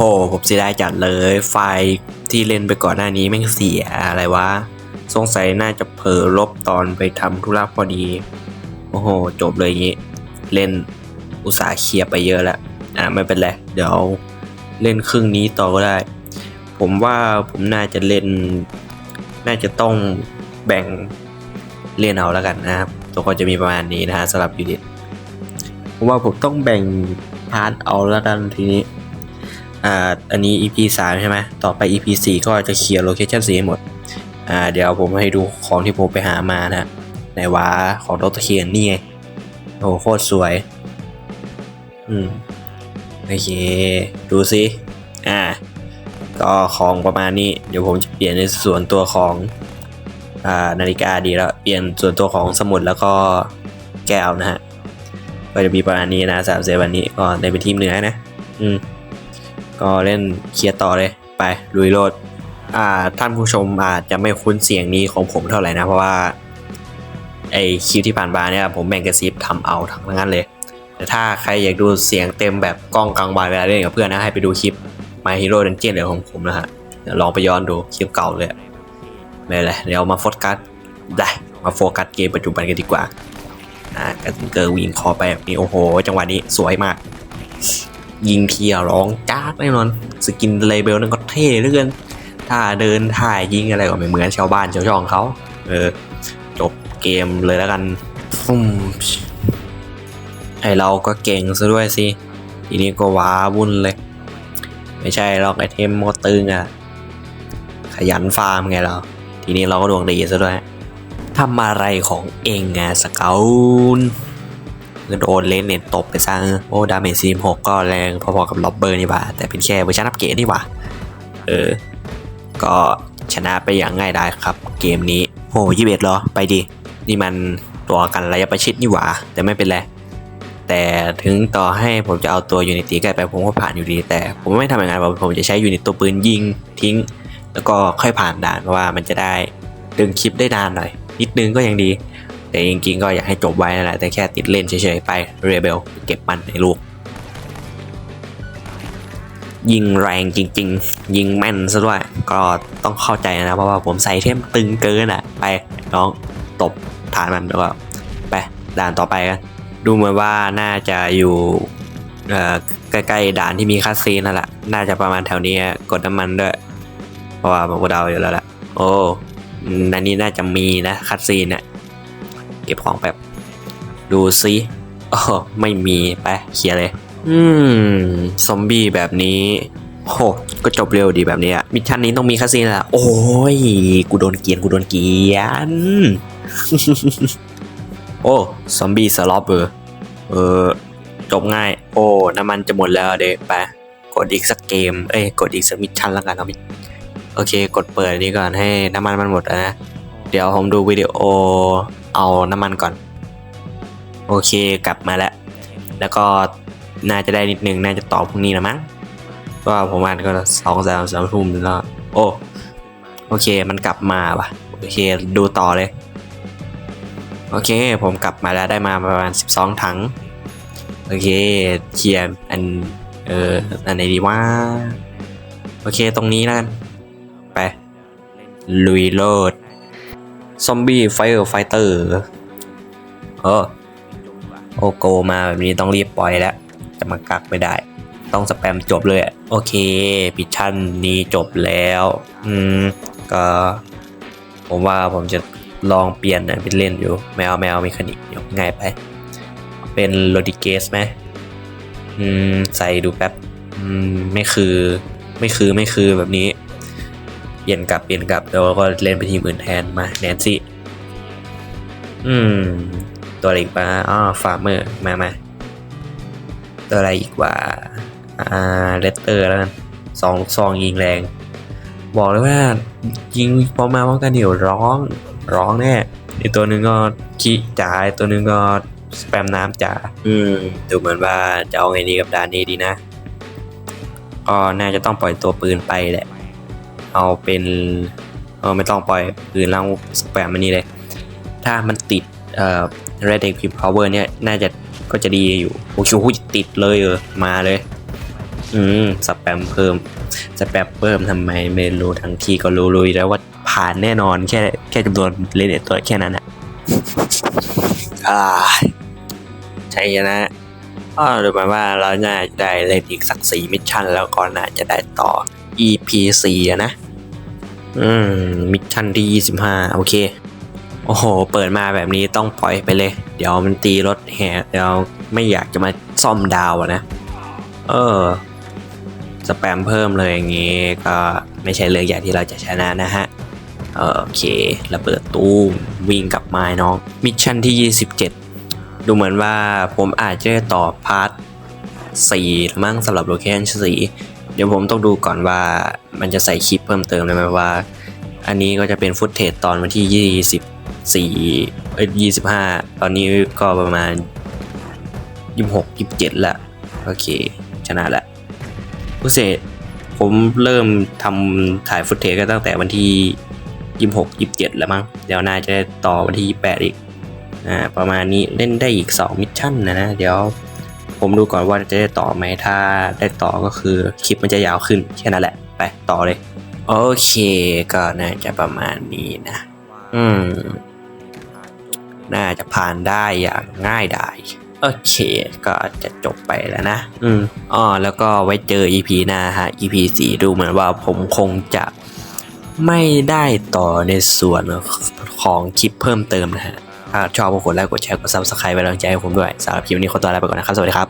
โหผมเสียดายจัดเลย ไฟล์ที่เล่นไปก่อนหน้านี้แม่งเสียอะไรวะ สงสัยน่าจะเผลอลบตอนไปทำธุระพอดี โอ้โห จบเลยอย่างงี้ เล่นอุตสาห์เคลียร์ไปเยอะแล้วอ่าไม่เป็นไร เดี๋ยวเล่นครึ่งนี้ต่อก็ได้ ผมว่าผมน่าจะเล่น น่าจะต้องแบ่งเล่นเอาแล้วกันนะครับ ตัวก็จะมีประมาณนี้นะฮะสำหรับยูนิตผมว่าผมต้องแบ่งพาร์ทเอาแล้วกันทีนี้ อ่าอันนี้ EP 3 ใช่ไหมต่อไป EP 4 ก็จะเคลียร์โลเคชั่นสีให้หมดอ่าเดี๋ยวผมให้ดูของที่ผมไปหามานะไหนวะของดรเคียนนี่ไงโอ้โหโคตรสวย อืมโอเค ดูสิอ่า ก็ของประมาณนี้ เดี๋ยวผมจะเปลี่ยนในส่วนตัวของอ่านาฬิกาดีแล้ว เปลี่ยนส่วนตัวของสมุดแล้วก็แก้วนะฮะ ก็จะมีประมาณนี้นะสามเซวันนี้ก็ในเป็นทีมเหนือนะ อืม ก็เล่นเคลียร์ต่อเลยไปลุยโลดอ่าท่านผู้ชมอาจจะไม่คุ้นเสียงนี้ของผมเท่าไหร่นะ เพราะว่าไอคลิปที่ผ่านมาเนี่ยผมแบ่งกระซิบทำเอาทั้งนั้นเลย แต่ถ้าใครอยากดูเสียงเต็มแบบกล้องกลางวันเวลาเล่นกับเพื่อนนะให้ไปดูคลิป My Hero Dungeon เลยวของผมนะฮะลองไปย้อนดูคลิปเก่าเลยไม่เป็นไรเดี๋ยวมาโฟกัสได้มาโฟกัสเกมปัจจุบันกันดีกว่าอ่ากระเกิร์วิ่งคอไปแบบนี้โอ้โห จังหวะนี้สวยมาก ยิงเทียร้องจ้ากแน่นอน สกินเลเบลนั่นก็เท่เหลือเกินถ้าเดินถ่ายยิงอะไรก็ไม่เหมือนชาวบ้านชาวช่องเขาเออจบเกมเลยแล้วกันฟุ่มไอเราก็เก่งซะด้วยสิทีนี้ก็ว้าวุ่นเลย ไม่ใช่หรอกไอเทมโมตึงอะขยันฟาร์มไงเรา ทีนี้เราก็ดวงดีซะด้วยทำอะไรของเองไงสเกล โดนเลนเน็ตตบไปซะโอ้ดาเมจซีมหกก็แรงพอๆกับล็อบเบอร์นี่หว่า แต่เป็นแค่เวอร์ชันอัปเกรดนี่หว่า เออ ก็ชนะไปอย่างง่ายดายครับ เกมนี้โหยี่สิบเอ็ดเหรอ ไปดิ นี่มันตัวกันระยะประชิดนี่หว่า แต่ไม่เป็นไรแต่ถึงต่อให้ผมจะเอาตัวยูนิตตีไกลไปผมก็ผ่านอยู่ดี แต่ผมไม่ทำอย่างนั้นผมจะใช้ยูนิตตัวปืนยิงทิ้ง แล้วก็ค่อยผ่านด่านเพราะว่ามันจะได้ดึงคลิปได้นานหน่อย นิดนึงก็ยังดี แต่จริงๆก็อยากให้จบไว้นั่นแหละแต่แค่ติดเล่นเฉยๆไปเรเบลเก็บมันในลูก ยิงแรงจริง ๆ ยิงแม่นซะด้วยก็ต้องเข้าใจนะเพราะว่าผมใส่เทมตึงเกินอะ ไปน้องตบฐานมันแล้วก็ไปด่านต่อไปกันดูเหมือนว่าน่าจะอยู่ใกล้ๆด่านที่มีคาสซีนนั่นแหละน่าจะประมาณแถวนี้กดน้ำมันด้วย เพราะว่าผมก็เดาอยู่แล้วแหละโอ้อืมอันนี้น่าจะมีนะคาสซีนเนี่ย เก็บของแบบดูซิโอ้ไม่มีไปเคลียร์เลย อืม ซอมบี้แบบนี้โหก็จบเร็วดีแบบนี้อะมิชชั่นนี้ต้องมีคาสซีนละโอ้ย กูโดนเกียน กูโดนเกียน โอ้ ซอมบี้สล็อปเออเออ จบง่าย โอ้ น้ำมันจะหมดแล้วเด็กไป กดอีกสักเกม เอ้ย กดอีกสักมิชชั่นแล้วกันเอามิโอเค กดเปิดนี้ก่อนให้น้ำมันมันหมดนะ เดี๋ยวผมดูวิดีโอ เอาน้ำมันก่อน โอเคกลับมาแล้ว แล้วก็น่าจะได้นิดนึงน่าจะต่อพรุ่งนี้ละมั้งก็ผมอ่านก็สองสามสามทุ่มแล้ว โอ้โอเคมันกลับมาว่ะโอเคดูต่อเลย โอเคผมกลับมาแล้วได้มาประมาณ 12 ถัง โอเคเคลียร์อันเอออันไหนดีว่าโอเคตรงนี้แล้วกัน ไป ลุยโลด ซอมบี้ไฟเออร์ไฟเตอร์เออโอโกมาแบบนี้ต้องรีบปล่อยแล้วจะมากักไม่ได้ ต้องสแปมจบเลยโอเคพิชชั่นนี้จบแล้ว อืม ก็ ผมว่าผมจะลองเปลี่ยนนะเป็นเล่นอยู่แมวแมวมีคนิกยู่ง่ายไป เป็นโรดิเกสไหมอืม ใส่ดูแป๊บ อืม ไม่คือ ไม่คือไม่คือแบบนี้ ลี่ยนกลับเปลี่ยนกลับแล้วก็เล่นไปทีมอื่นแทนมาแนนซี่อืม ตัวอะไรอีกปะอ๋อฟาร์เมอร์มามาตัวอะไรอีกว่าอ่าเลตเตอร์แล้วกันสองลูกซองยิงแรง บอกเลยว่ายิงพอมาพร้อมกันเดี๋ยวร้องร้องแน่อีกตัวหนึ่งก็ขี้จ่ายตัวหนึ่งก็สแปมน้ำจ่าอืมดูเหมือนว่าจะเอาไงดีกับด่านนี้ดีนะก็น่าจะต้องปล่อยตัวปืนไปแหละ เอาเป็นเออไม่ต้องปล่อยปืนแล้วสแปมมันนี่เลย ถ้ามันติดเอ่อ Red Dead Pim Power เนี่ย น่าจะก็จะดีอยู่โอ้โหติดเลยเออ มาเลย อืมสแปมเพิ่มสแปมเพิ่มทำไมไม่รู้ทั้งทีก็รู้รู้อยู่แล้วว่าผ่านแน่นอนแค่แค่จำนวนเลนเนตตัวแค่นั้นนะอ่าใช่นะก็ดูเหมือนว่าเราน่าจะได้เล่นอีกสักสี่มิชชั่นแล้วก็น่าจะได้ต่อ EP สี่อะนะ อืมมิชชั่นที่ยี่สิบห้าโอเค โอ้โห เปิดมาแบบนี้ต้องปล่อยไปเลย เดี๋ยวมันตีรถแห่เดี๋ยวไม่อยากจะมาซ่อมดาวนะ เออสแปมเพิ่มเลยอย่างงี้ก็ไม่ใช่เรื่องใหญ่ที่เราจะชนะนะฮะ โอเคระเบิดตู้วิ่งกลับมาน้อง มิชชั่นที่ 27 ดูเหมือนว่าผมอาจจะต่อพาร์ท4มั้งสำหรับโลเคชั่น4 เดี๋ยวผมต้องดูก่อนว่ามันจะใส่คลิปเพิ่มเติมได้ไหมว่า อันนี้ก็จะเป็นฟุตเทจตอนวันที่ 24เอ้ย25 ตอนนี้ก็ประมาณ 26 27ละโอเค ชนะละผู้เสษผมเริ่มทำถ่ายฟุตเทจก็ตั้งแต่วันที่ 26 27 แล้วมั้งเดี๋ยวน่าจะได้ต่อวันที่ 28 อีกอ่าประมาณนี้เล่นได้อีก 2 มิชชั่นนะนะ เดี๋ยว ผมดูก่อนว่าจะได้ต่อไหมถ้าได้ต่อก็คือคลิปมันจะยาวขึ้นแค่นั้นแหละ ไปต่อเลย โอเคก็น่าจะประมาณนี้นะ อืม น่าจะผ่านได้อย่างง่ายดายโอเค ก็จะจบไปแล้วนะ อืมอ๋อแล้วก็ไว้เจอ EP หน้าฮะ EP 4ดูเหมือนว่าผมคงจะไม่ได้ต่อในส่วนของคลิปเพิ่มเติมนะฮะ ถ้าชอบก็กดไลค์กดแชร์กด subscribe ไว้กำลังใจให้ผมด้วยสำหรับคลิปนี้ขอตัวลาไปก่อนนะครับ สวัสดีครับ